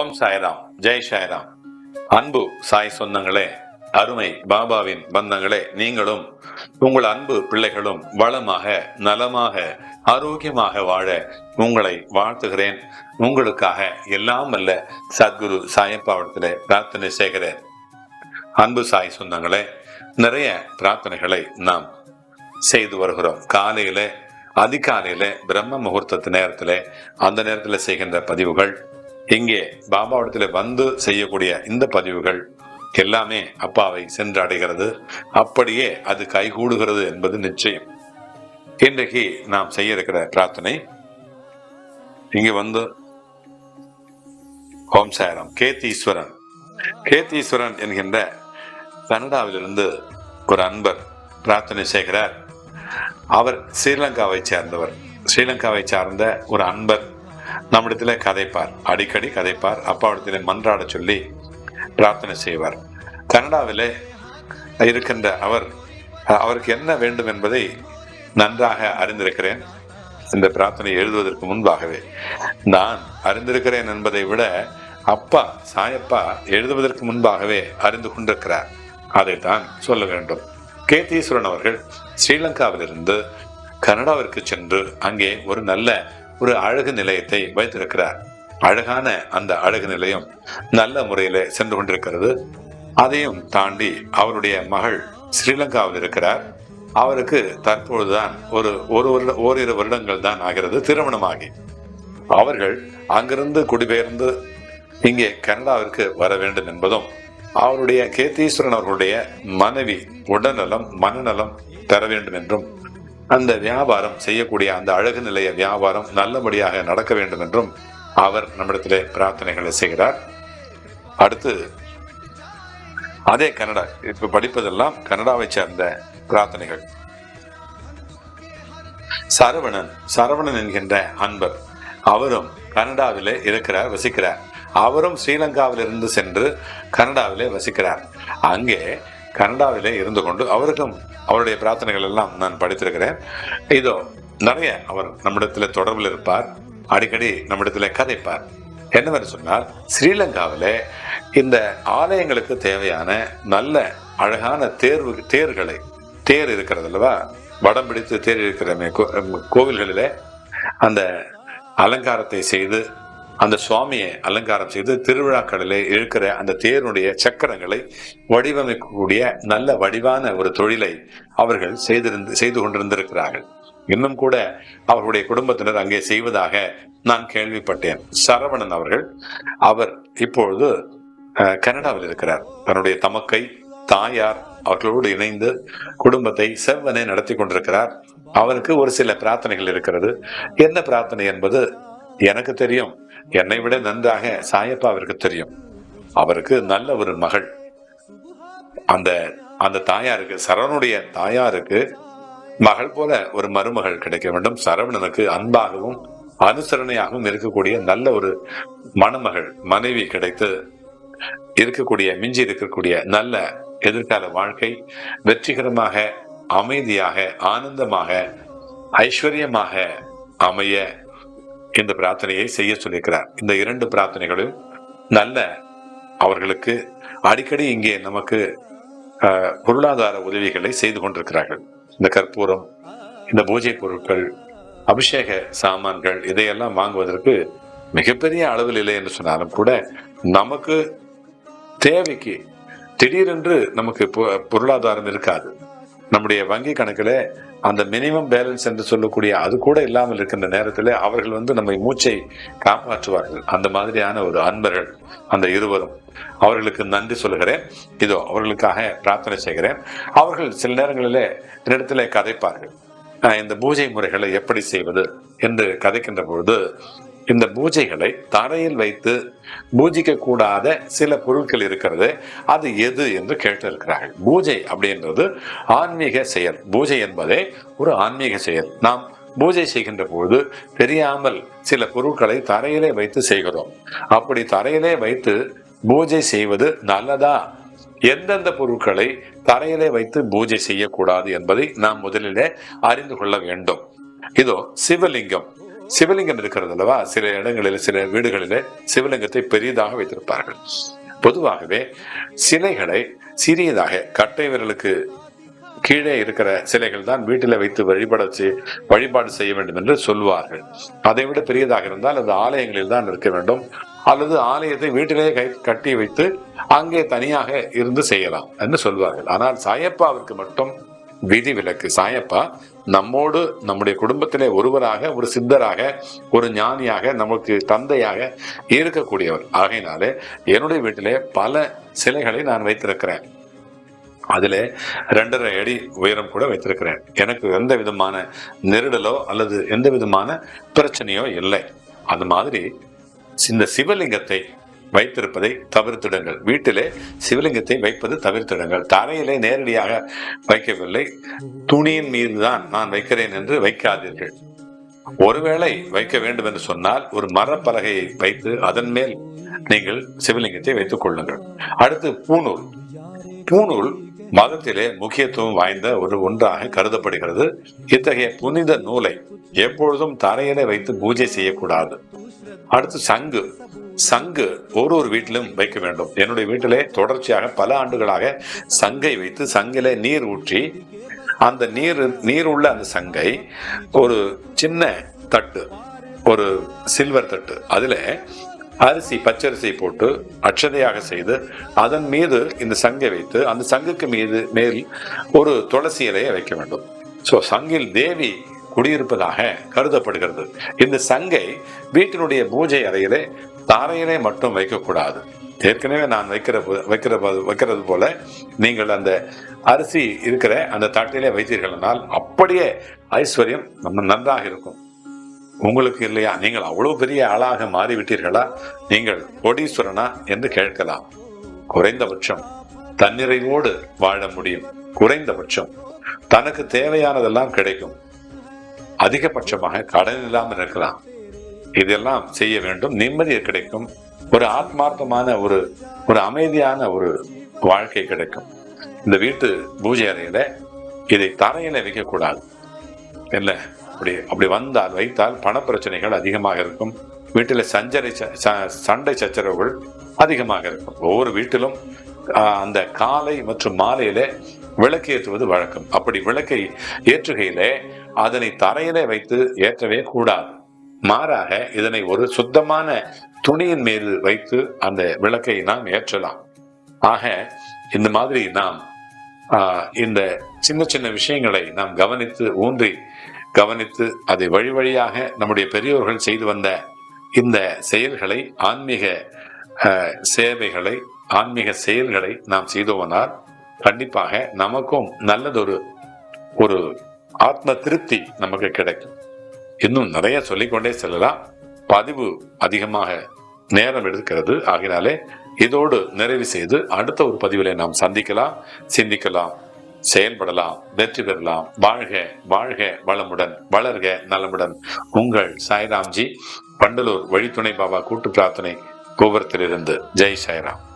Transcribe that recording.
ஓம் சாய்ராம். ஜெய் சாய்ராம். அன்பு சாய் சொந்தங்களே அருமை பாபாவின் பந்தங்களே நீங்களும் உங்கள் அன்பு பிள்ளைகளும் வளமாக நலமாக ஆரோக்கியமாக வாழ உங்களை வாழ்த்துகிறேன். உங்களுக்காக எல்லாம் அல்ல சத்குரு சாயப்பாவடத்தில் பிரார்த்தனை செய்கிறேன். அன்பு சாய் சொந்தங்களே நிறைய பிரார்த்தனைகளை நாம் செய்து வருகிறோம். காலையில அதிகாலையில பிரம்ம முகூர்த்தத்து நேரத்தில் அந்த நேரத்தில் செய்கின்ற பதிவுகள் இங்கே பாபாவிடத்தில் வந்து செய்யக்கூடிய இந்த பதிவுகள் எல்லாமே அப்பாவை சென்றடைகிறது அப்படியே அது கைகூடுகிறது என்பது நிச்சயம். இன்றைக்கு நாம் செய்ய இருக்கிற பிரார்த்தனை இங்கே வந்து ஓம் சாயரம் கேத்தீஸ்வரன். கேத்தீஸ்வரன் என்கின்ற கனடாவிலிருந்து ஒரு அன்பர் பிரார்த்தனை செய்கிறார். அவர் ஸ்ரீலங்காவை சேர்ந்தவர். ஸ்ரீலங்காவை சார்ந்த ஒரு அன்பர் நம்மிடத்துல கதைப்பார். அடிக்கடி கதைப்பார். அப்பாவிடத்தில் மன்றாட சொல்லி பிரார்த்தனை செய்வார். கனடாவிலே இருக்கின்ற அவர் அவருக்கு என்ன வேண்டும் என்பதை நன்றாக அறிந்திருக்கிறேன். இந்த பிரார்த்தனை எழுதுவதற்கு முன்பாகவே நான் அறிந்திருக்கிறேன் என்பதை விட அப்பா சாயப்பா எழுதுவதற்கு முன்பாகவே அறிந்து கொண்டிருக்கிறார். அதைத்தான் சொல்ல வேண்டும். கேத்தீஸ்வரன் அவர்கள் ஸ்ரீலங்காவிலிருந்து கனடாவிற்கு சென்று அங்கே ஒரு நல்ல ஒரு அழகு நிலையத்தை வைத்திருக்கிறார். அழகான அந்த அழகு நிலையம் நல்ல முறையில சென்று கொண்டிருக்கிறது. அதையும் தாண்டி அவருடைய மகள் ஸ்ரீலங்காவில் இருக்கிறார். அவருக்கு தற்பொழுதுதான் ஒரு ஒரு வருட ஓரிரு வருடங்கள் தான் ஆகிறது திருமணமாகி. அவர்கள் அங்கிருந்து குடிபெயர்ந்து இங்கே கனடாவிற்கு வர வேண்டும் என்பதும் அவருடைய கேத்தீஸ்வரன் அவர்களுடைய மனைவி உடல்நலம் மனநலம் பெற வேண்டும் என்றும் அந்த வியாபாரம் செய்யக்கூடிய அந்த அழகு நிலைய வியாபாரம் நல்லபடியாக நடக்க வேண்டும் என்றும் அவர் நம்மிடத்திலே பிரார்த்தனைகளை செய்கிறார். அடுத்து அதே கனடா இப்ப படிப்பதெல்லாம் கனடாவை சேர்ந்த பிரார்த்தனைகள். சரவணன் சரவணன் என்கின்ற அன்பர் அவரும் கனடாவிலே இருக்கிறார் வசிக்கிறார். அவரும் ஸ்ரீலங்காவிலிருந்து சென்று கனடாவிலே வசிக்கிறார். அங்கே கனடாவிலே இருந்து கொண்டு அவருக்கும் அவருடைய பிரார்த்தனைகள் எல்லாம் நான் படித்திருக்கிறேன். இதோ நிறைய அவர் நம்மிடத்தில் தொடர்பில் இருப்பார். அடிக்கடி நம்மிடத்தில் கதைப்பார். என்னவென்று சொன்னால் ஸ்ரீலங்காவிலே இந்த ஆலயங்களுக்கு தேவையான நல்ல அழகான தேர்வு தேர்களை தேர் இருக்கிறது அல்லவா? வடம் பிடித்து தேர் இருக்கிற கோவில்களிலே அந்த அலங்காரத்தை செய்து அந்த சுவாமியை அலங்காரம் செய்து திருவிழாக்களிலே இருக்கிற அந்த தேருடைய சக்கரங்களை வடிவமைக்கக்கூடிய நல்ல வடிவான ஒரு தொழிலை அவர்கள் செய்திருந்து செய்து கொண்டிருந்திருக்கிறார்கள். இன்னும் கூட அவர்களுடைய குடும்பத்தினர் அங்கே செய்வதாக நான் கேள்விப்பட்டேன். சரவணன் அவர்கள் அவர் இப்பொழுது கனடாவில் இருக்கிறார். தன்னுடைய தமக்கை தாயார் அவர்களோடு இணைந்து குடும்பத்தை செவ்வனே நடத்தி கொண்டிருக்கிறார். அவருக்கு ஒரு சில பிரார்த்தனைகள் இருக்கிறது. என்ன பிரார்த்தனை என்பது எனக்கு தெரியும். என்னை விட நன்றாக சாயப்பா அவருக்கு தெரியும். அவருக்கு நல்ல ஒரு மகள். அந்த அந்த தாயாருக்கு சரவணனுடைய தாயாருக்கு மகள் போல ஒரு மருமகள் கிடைக்க வேண்டும். சரவணனுக்கு அன்பாகவும் அனுசரணையாகவும் இருக்கக்கூடிய நல்ல ஒரு மணமகள் மனைவி கிடைத்து இருக்கக்கூடிய மிஞ்சி இருக்கக்கூடிய நல்ல எதிர்கால வாழ்க்கை வெற்றிகரமாக அமைதியாக ஆனந்தமாக ஐஸ்வர்யமாக அமைய இந்த பிரார்த்தனையை செய்ய சொல்லியிருக்கிறார். இந்த இரண்டு பிரார்த்தனைகளும் நல்ல அவர்களுக்கு அடிக்கடி இங்கே நமக்கு பொருளாதார உதவிகளை செய்து கொண்டிருக்கிறார்கள். இந்த கற்பூரம் இந்த பூஜை பொருட்கள் அபிஷேக சாமான்கள் இதையெல்லாம் வாங்குவதற்கு மிகப்பெரிய அளவில் இல்லை என்று சொன்னாலும் கூட நமக்கு தேவைக்கு திடீரென்று நமக்கு பொ- பொருளாதாரம் இருக்காது. நம்முடைய வங்கி கணக்கில் அந்த மினிமம் பேலன்ஸ் என்று சொல்லக்கூடிய அது கூட இல்லாமல் இருக்கின்ற நேரத்தில் அவர்கள் வந்து நம்மை மூச்சை காப்பாற்றுவார்கள். அந்த மாதிரியான ஒரு அன்பர்கள் அந்த இருவரும். அவர்களுக்கு நன்றி சொல்கிறேன் இதோ அவர்களுக்காக பிரார்த்தனை செய்கிறேன். அவர்கள் சில நேரங்களிலே என்னிடத்திலே கதைப்பார்கள். இந்த பூஜை முறைகளை எப்படி செய்வது என்று கதைக்கின்ற பொழுது இந்த பூஜைகளை தரையில் வைத்து பூஜிக்க கூடாத சில பொருட்கள் இருக்கிறது. அது எது என்று கேட்டு இருக்கிறார்கள் பூஜை அப்படின்றது ஆன்மீக செயல். பூஜை என்பதே ஒரு ஆன்மீக செயல். நாம் பூஜை செய்கின்ற பொழுது தெரியாமல் சில பொருட்களை தரையிலே வைத்து செய்கிறோம். அப்படி தரையிலே வைத்து பூஜை செய்வது நல்லதா? எந்தெந்த பொருட்களை தரையிலே வைத்து பூஜை செய்யக்கூடாது என்பதை நாம் முதலிலே அறிந்து கொள்ள வேண்டும். இதோ சிவலிங்கம். சிவலிங்கம் இருக்கிறது அல்லவா சில இடங்களில் சில வீடுகளில் சிவலிங்கத்தை பெரியதாக வைத்திருப்பார்கள். பொதுவாகவே சிலைகளை சிறியதாக கட்டை விரலுக்கு கீழே இருக்கிற சிலைகள் தான் வீட்டில் வைத்து வழிபட செய்- வழிபாடு செய்ய வேண்டும் என்று சொல்வார்கள். அதை விட பெரியதாக இருந்தால் அது ஆலயங்களில் தான் இருக்க வேண்டும். அல்லது ஆலயத்தை வீட்டிலேயே கை கட்டி வைத்து அங்கே தனியாக இருந்து செய்யலாம் என்று சொல்வார்கள். ஆனால் சாயப்பாவிற்கு மட்டும் விதி விலக்கு சாயப்பா நம்மோடு நம்முடைய குடும்பத்திலே ஒருவராக ஒரு சித்தராக ஒரு ஞானியாக நமக்கு தந்தையாக இருக்கக்கூடியவர். ஆகையினாலே என்னுடைய வீட்டிலே பல சிலைகளை நான் வைத்திருக்கிறேன். அதில் ரெண்டரை அடி உயரம் கூட வைத்திருக்கிறேன். எனக்கு எந்த விதமான நெருடலோ அல்லது எந்த விதமான பிரச்சனையோ இல்லை. அது மாதிரி இந்த சிவலிங்கத்தை வைத்திருப்பதை தவிர்த்திடுங்கள். வீட்டிலே சிவலிங்கத்தை வைப்பது தவிர்த்திடுங்கள். தரையிலே நேரடியாக வைக்கவில்லை. துணியின் மீது தான் நான் வைக்கிறேன் என்று வைக்காதீர்கள். ஒருவேளை வைக்க வேண்டும் என்று சொன்னால் ஒரு மரப்பலகையை வைத்து அதன் மேல் நீங்கள் சிவலிங்கத்தை வைத்துக் கொள்ளுங்கள். அடுத்து பூணூல் பூணூல் மதத்திலே முக்கியத்துவம் வாய்ந்த ஒரு ஒன்றாக கருதப்படுகிறது. இத்தகைய புனித நூலை எப்பொழுதும் தரையிலே வைத்து பூஜை செய்யக்கூடாது. அடுத்து சங்கு. சங்கு ஒரு ஒரு வீட்டிலும் வைக்க வேண்டும். என்னுடைய வீட்டிலே தொடர்ச்சியாக பல ஆண்டுகளாக சங்கை வைத்து சங்கில நீர் ஊற்றி அந்த நீர் நீர் உள்ள அந்த சங்கை ஒரு சின்ன தட்டு ஒரு சில்வர் தட்டு. அதுல அரிசி பச்சரிசி போட்டு அட்சதையாக செய்து அதன் மீது இந்த சங்கை வைத்து அந்த சங்குக்கு மீது மேல் ஒரு துளசி இலையை வைக்க வேண்டும். ஸோ சங்கில் தேவி குடியிருப்பதாக கருதப்படுகிறது. இந்த சங்கை வீட்டினுடைய பூஜை அறையிலே தாரையிலே மட்டும் வைக்கக்கூடாது. ஏற்கனவே நான் வைக்கிற வைக்கிற வைக்கிறது போல நீங்கள் அந்த அரிசி இருக்கிற அந்த தட்டிலே வைத்தீர்கள்னால் அப்படியே ஐஸ்வர்யம் நம்ம நன்றாக இருக்கும். உங்களுக்கு இல்லையா? நீங்கள் அவ்வளவு பெரிய ஆளாக மாறிவிட்டீர்களா? நீங்கள் கோடீஸ்வரனா என்று கேட்கலாம். குறைந்தபட்சம் தன்னிறைவோடு வாழ முடியும். குறைந்தபட்சம் தனக்கு தேவையானதெல்லாம் கிடைக்கும். அதிகபட்சமாக கடன் இல்லாமல் இருக்கலாம். இதெல்லாம் செய்ய வேண்டும். நிம்மதி கிடைக்கும். ஒரு ஆத்மார்த்தமான ஒரு ஒரு அமைதியான ஒரு வாழ்க்கை கிடைக்கும். இந்த வீட்டு பூஜை அறையில இதை தரையில வைக்கக்கூடாது. இல்லை அப்படி அப்படி வந்தால் வைத்தால் பண பிரச்சனைகள் அதிகமாக இருக்கும். வீட்டில் சஞ்சரை ச- ச- சண்டை சச்சரவுகள் அதிகமாக இருக்கும். ஒவ்வொரு வீட்டிலும் அந்த காலை மற்றும் மாலையிலே விளக்கு ஏற்றுவது வழக்கம். அப்படி விளக்கை ஏற்றுகையிலே அதனை தரையிலே வைத்து ஏற்றவே கூடாது. மாறாக இதனை ஒரு சுத்தமான துணியின் மேல் வைத்து அந்த விளக்கை நாம் ஏற்றலாம். ஆக இந்த மாதிரி நாம் ஆஹ், இந்த சின்ன சின்ன விஷயங்களை நாம் கவனித்து ஊன்றி கவனித்து அதை வழி வழியாக நம்முடைய பெரியோர்கள் செய்து வந்த இந்த செயல்களை ஆன்மீக ஆஹ், சேவைகளை ஆன்மீக செயல்களை நாம் செய்தோமானால் கண்டிப்பாக நமக்கும் நல்லதொரு ஒரு ஆத்ம திருப்தி நமக்கு கிடைக்கும். இன்னும் நிறைய சொல்லிக்கொண்டே செல்லலாம். பதிவு அதிகமாக நேரம் எடுக்கிறது. ஆகினாலே இதோடு நிறைவு செய்து அடுத்த ஒரு பதிவிலே நாம் சந்திக்கலாம் சிந்திக்கலாம் செயல்படலாம் வெற்றி பெறலாம். வாழ்க வாழ்க வளமுடன் வளர்க நலமுடன். உங்கள் சாய்ராம்ஜி பண்டலூர் வழித்துணை பாபா கூட்டு பிரார்த்தனை கோபுரத்திலிருந்து. ஜெய் சாய்ராம்.